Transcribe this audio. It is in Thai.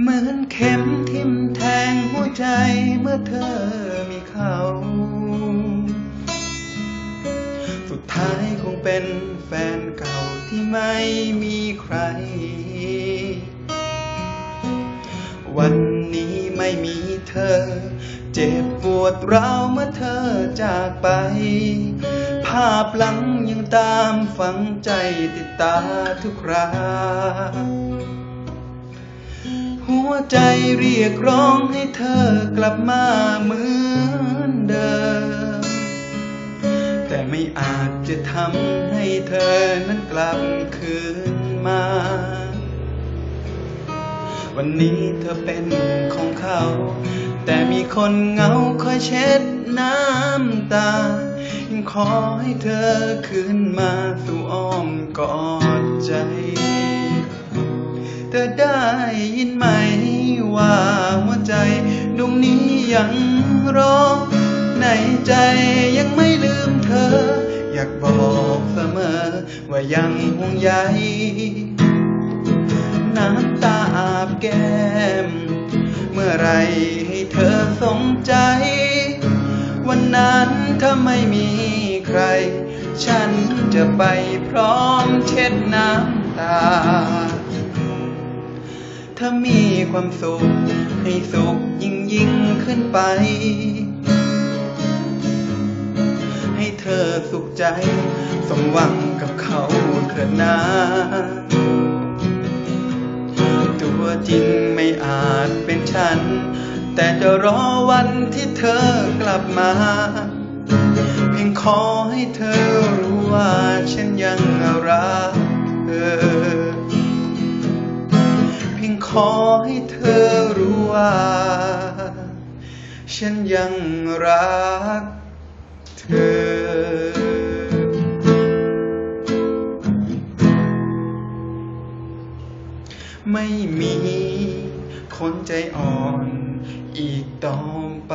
เหมือนเข็มทิ่มแทงหัวใจเมื่อเธอมีเขา ท้ายคงเป็นแฟนเก่าที่ไม่มีใคร วันนี้ไม่มีเธอ เจ็บปวดร้าวเมื่อเธอจากไป ภาพหลังยังตามฝังใจติดตาทุกคราหัวใจเรียกร้องให้เธอกลับมาเหมือน ไม่อาจจะทำให้เธอนั้นกลับคืนมา วันนี้เธอเป็นของเขา แต่มีคนเหงาคอยเช็ดน้ำตายังขอให้เธอคืนมาสู่อ้อมกอดใจ เธอได้ยินไหมว่าหัวใจดวงนี้ยังรอในใจยังไม่ลืมเธอ อยากบอกเสมอ ว่ายังห่วงใยน้ำตาอาบแก้ม เมื่อไรให้เธอสงใจ วันนั้นถ้าไม่มีใคร ฉันจะไปพร้อมเช็ดน้ำตา ถ้ามีความสุขให้สุขยิ่งยิ่งขึ้นไป อสุขใจ สมหวังกับเขาเถิดนาตัวจริงไม่อาจเป็นฉัน แต่จะรอวันที่เธอกลับมา เพียงขอให้เธอรู้ว่าฉันยังรักเธอเพียงขอให้เธอรู้ว่าฉันยังรักเธอ ไม่มี คนใจอ่อนอีกต่อไป